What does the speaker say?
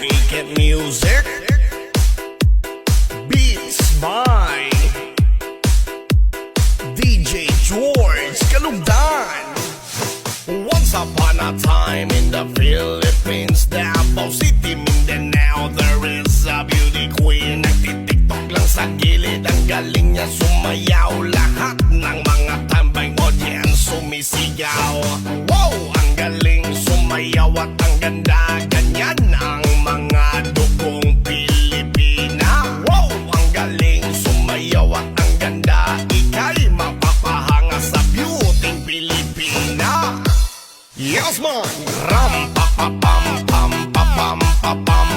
Wicked Music. Beats by DJ George Kalugdan. Once upon a time in the Philippines Davao City, Mindanao There is a beauty queen. Nagtitiktok lang sa gilid Ang galing niya sumayaw. Lahat Yes man! Ram pa pa pam pam pa pam pa pam